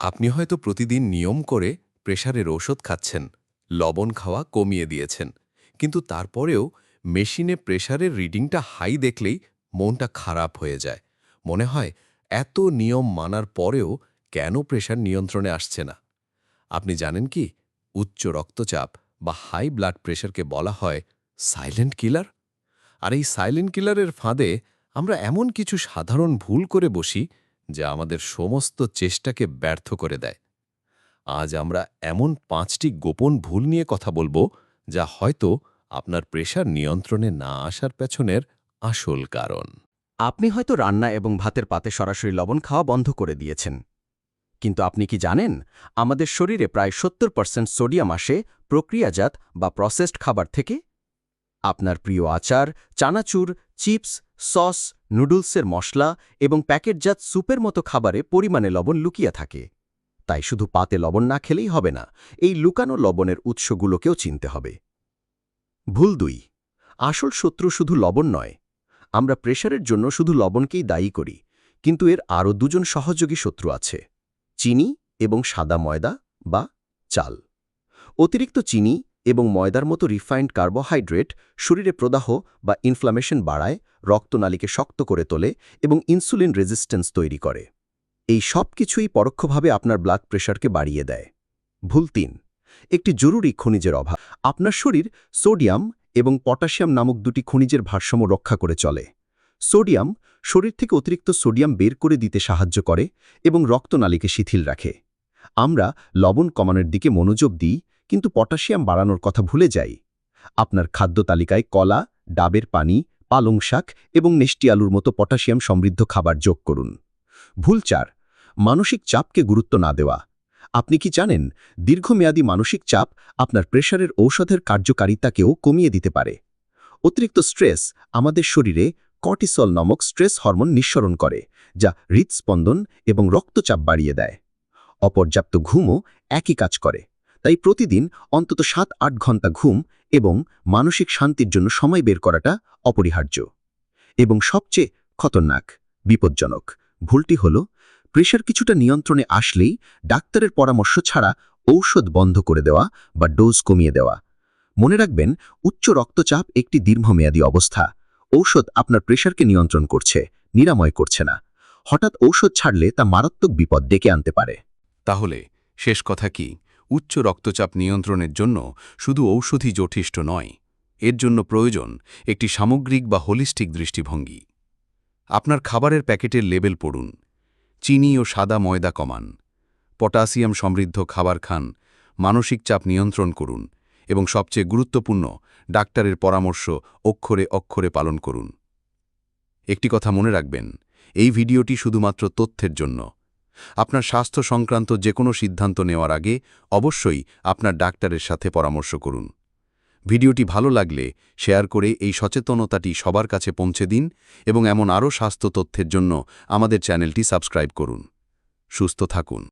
আপনি হয়তো প্রতিদিন নিয়ম করে প্রেশারের ঔষধ খাচ্ছেন, লবণ খাওয়া কমিয়ে দিয়েছেন, কিন্তু তারপরেও মেশিনে প্রেশারের রিডিংটা হাই দেখলেই মনটা খারাপ হয়ে যায়। মনে হয় এত নিয়ম মানার পরেও কেন প্রেশার নিয়ন্ত্রণে আসছে না? আপনি জানেন কি, উচ্চ রক্তচাপ বা হাই ব্লাড প্রেশারকে বলা হয় সাইলেন্ট কিলার? আর এই সাইলেন্ট কিলারের ফাঁদে আমরা এমন কিছু সাধারণ ভুল করে বসি যা আমাদের সমস্ত চেষ্টাকে ব্যর্থ করে দেয়। আজ আমরা এমন পাঁচটি গোপন ভুল নিয়ে কথা বলব, যা হয়তো আপনার প্রেশার নিয়ন্ত্রণে না আসার পেছনের আসল কারণ। আপনি হয়তো রান্না এবং ভাতের পাতে সরাসরি লবণ খাওয়া বন্ধ করে দিয়েছেন। কিন্তু আপনি কি জানেন, আমাদের শরীরে প্রায় সত্তর পার্সেন্ট সোডিয়াম আসে প্রক্রিয়াজাত বা প্রসেসড খাবার থেকে? আপনার প্রিয় আচার, চানাচুর, চিপস সস, নুডলসের মশলা এবং প্যাকেটজাত স্যুপের মতো খাবারে পরিমাণে লবণ লুকিয়ে থাকে। তাই শুধু পাতে লবণ না খেলেই হবে না, এই লুকানো লবণের উৎসগুলোকেও চিনতে হবে। ভুল দুই, আসল শত্রু শুধু লবণ নয়। আমরা প্রেশারের জন্য শুধু লবণকেই দায়ী করি, কিন্তু এর আরও দুজন সহযোগী শত্রু আছে, চিনি এবং সাদা ময়দা বা চাল। অতিরিক্ত চিনি এবং ময়দার মতো রিফাইন্ড কার্বোহাইড্রেট শরীরে প্রদাহ বা ইনফ্লামেশন বাড়ায়, রক্তনালীকে শক্ত করে তোলে এবং ইনসুলিন রেজিস্ট্যান্স তৈরি করে। এই সব কিছুই পরোক্ষভাবে আপনার ব্লাড প্রেশারকে বাড়িয়ে দেয়। ভুল তিন, একটি জরুরি খনিজের অভাব। আপনার শরীর সোডিয়াম এবং পটাশিয়াম নামক দুটি খনিজের ভারসাম্য রক্ষা করে চলে। সোডিয়াম শরীর থেকে অতিরিক্ত সোডিয়াম বের করে দিতে সাহায্য করে এবং রক্তনালীকে শিথিল রাখে। আমরা লবণ কমানোর দিকে মনোযোগ দিই কিন্তু পটাশিয়াম বাড়ানোর কথা ভুলে যাই। আপনার খাদ্য তালিকায় কলা, ডাবের পানি, পালং শাক এবং নেষ্টি আলুর মতো পটাশিয়াম সমৃদ্ধ খাবার যোগ করুন। ভুল চার, মানসিক চাপকে গুরুত্ব না দেওয়া। আপনি কি জানেন, দীর্ঘমেয়াদী মানসিক চাপ আপনার প্রেশারের ঔষধের কার্যকারিতাকেও কমিয়ে দিতে পারে। অতিরিক্ত স্ট্রেস আমাদের শরীরে কর্টিসল নামক স্ট্রেস হরমোন নিঃসরণ করে, যা হৃদস্পন্দন এবং রক্তচাপ বাড়িয়ে দেয়। অপর্যাপ্ত ঘুমও একই কাজ করে। তাই প্রতিদিন অন্তত সাত আট ঘণ্টা ঘুম এবং মানসিক শান্তির জন্য সময় বের করাটা অপরিহার্য। এবং সবচেয়ে খতরনাক, বিপজ্জনক ভুলটি হল, প্রেশার কিছুটা নিয়ন্ত্রণে আসলেই ডাক্তারের পরামর্শ ছাড়া ঔষধ বন্ধ করে দেওয়া বা ডোজ কমিয়ে দেওয়া। মনে রাখবেন, উচ্চ রক্তচাপ একটি দীর্ঘমেয়াদী অবস্থা। ঔষধ আপনার প্রেশারকে নিয়ন্ত্রণ করছে, নিরাময় করছে না। হঠাৎ ঔষধ ছাড়লে তা মারাত্মক বিপদ ডেকে আনতে পারে। তাহলে শেষ কথা কি? উচ্চ রক্তচাপ নিয়ন্ত্রণের জন্য শুধু ঔষধি যথেষ্ট নয়, এর জন্য প্রয়োজন একটি সামগ্রিক বা হোলিস্টিক দৃষ্টিভঙ্গি। আপনার খাবারের প্যাকেটের লেবেল পড়ুন, চিনি ও সাদা ময়দা কমান, পটাশিয়াম সমৃদ্ধ খাবার খান, মানসিক চাপ নিয়ন্ত্রণ করুন এবং সবচেয়ে গুরুত্বপূর্ণ, ডাক্তারের পরামর্শ অক্ষরে অক্ষরে পালন করুন। একটি কথা মনে রাখবেন, এই ভিডিওটি শুধুমাত্র তথ্যের জন্য। আপনার স্বাস্থ্য সংক্রান্ত যে কোনো সিদ্ধান্ত নেওয়ার আগে অবশ্যই আপনার ডাক্তারের সাথে পরামর্শ করুন। ভিডিওটি ভালো লাগলে শেয়ার করে এই সচেতনতাটি সবার কাছে পৌঁছে দিন এবং এমন আরও স্বাস্থ্য তথ্যের জন্য আমাদের চ্যানেলটি সাবস্ক্রাইব করুন। সুস্থ থাকুন।